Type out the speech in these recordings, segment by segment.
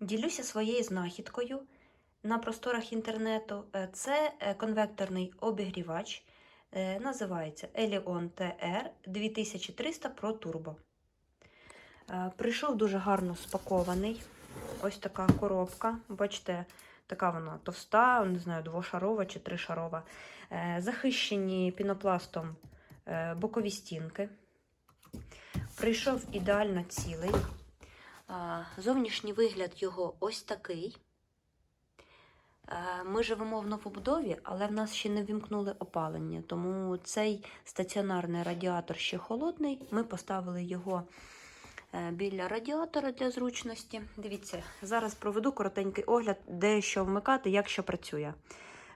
Ділюся своєю знахідкою на просторах інтернету. Е, Це е, конвекторний обігрівач. Е, Називається Elion TR 2300 Pro Turbo. Прийшов дуже гарно спакований. Ось така коробка. Бачите, така вона товста, не знаю, двошарова чи тришарова. Захищені пінопластом бокові стінки. Прийшов ідеально цілий. Зовнішній вигляд його ось такий. Ми живемо в новобудові, але в нас ще не вімкнули опалення, тому цей стаціонарний радіатор ще холодний. Ми поставили його е, біля радіатора для зручності. Дивіться, зараз проведу коротенький огляд, де що вмикати, як що працює.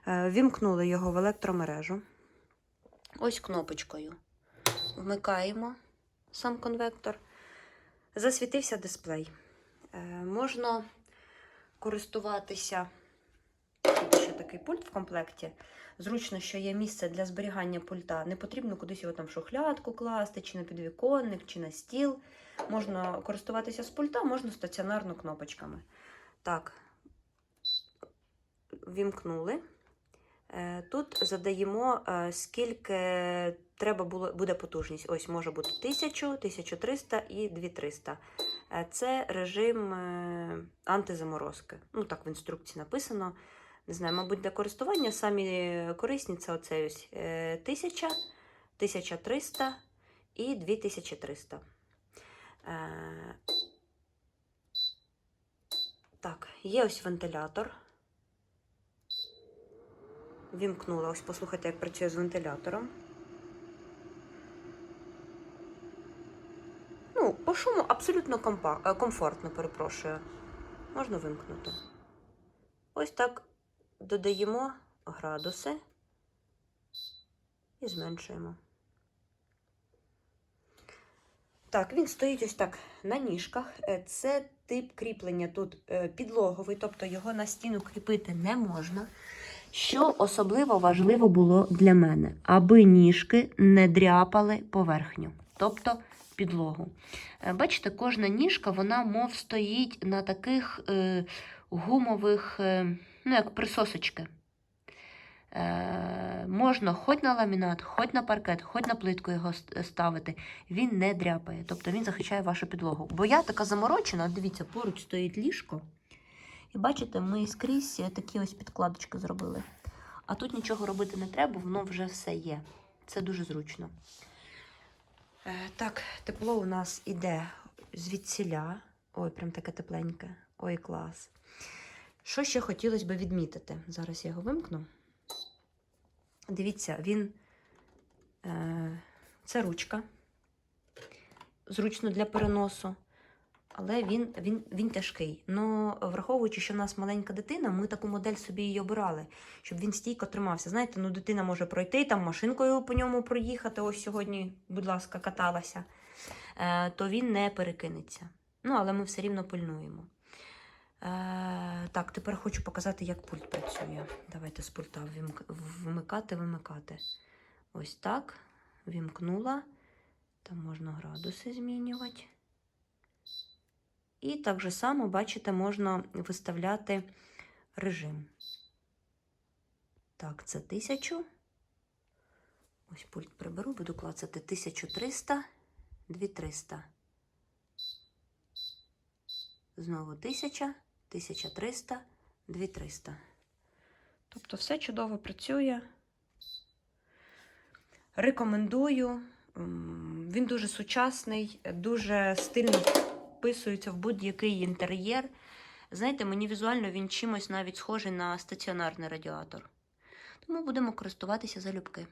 Е, Вімкнули його в електромережу. Ось кнопочкою. Вмикаємо сам конвектор. Засвітився дисплей. Е, можна користуватися. Тут ще такий пульт в комплекті. Зручно, що є місце для зберігання пульта. Не потрібно кудись його там в шухлядку класти, чи на підвіконник, чи на стіл. Можна користуватися з пульта, можна стаціонарно кнопочками. Так, вімкнули. Е, Тут задаємо, е, скільки треба було, буде потужність. Ось може бути 1000, 1300 і 2300. Е, Це режим антизаморозки. Ну, так в інструкції написано. Не знаю, мабуть, для користування самі корисні це оце ось е, 1000, 1300 і 2300. Е, Так, є ось вентилятор. Вімкнула. Ось послухайте, як працює з вентилятором. Ну, по шуму абсолютно компа- е, комфортно, перепрошую. Можна вимкнути. Ось так додаємо градуси і зменшуємо. Так, він стоїть ось так на ніжках. Е, Це тип кріплення тут е, підлоговий, тобто його на стіну кріпити не можна. Що особливо важливо було для мене, аби ніжки не дряпали поверхню, тобто підлогу. Е, Бачите, кожна ніжка, вона мов стоїть на таких е, гумових, е, ну як присосочки. Е, можна хоч на ламінат, хоч на паркет, хоч на плитку його ставити. Він не дряпає, тобто він захищає вашу підлогу. Бо я така заморочена, дивіться, поруч стоїть ліжко. І бачите, ми скрізь такі ось підкладочки зробили. А тут нічого робити не треба, воно вже все є. Це дуже зручно. Е, так, тепло у нас іде звідсіля. Ой, прям таке тепленьке. Ой, клас. Що ще хотілося б відмітити? Зараз я його вимкну. Дивіться, він. Е, це ручка. Зручно для переносу. Але він, він, він тяжкий. Ну, враховуючи, що в нас маленька дитина, ми таку модель собі і обирали, щоб він стійко тримався. Знаєте, ну дитина може пройти, там машинкою по ньому проїхати. Ось сьогодні, будь ласка, каталася, е, то він не перекинеться. Ну, але ми все рівно пильнуємо. Е, так, тепер хочу показати, як пульт працює. Давайте з пульта вимк- вмикати, вимикати. Ось так. Вімкнула. Там можна градуси змінювати. І так же само, бачите, можна виставляти режим. Так, це 1000. Ось пульт приберу, буду клацати 1300, 2300. Знову 1000, 1300, 2300. Тобто все чудово працює. Рекомендую. Він дуже сучасний, дуже стильно вписується в будь-який інтер'єр. Знаєте, мені візуально він чимось навіть схожий на стаціонарний радіатор. Тому будемо користуватися залюбки.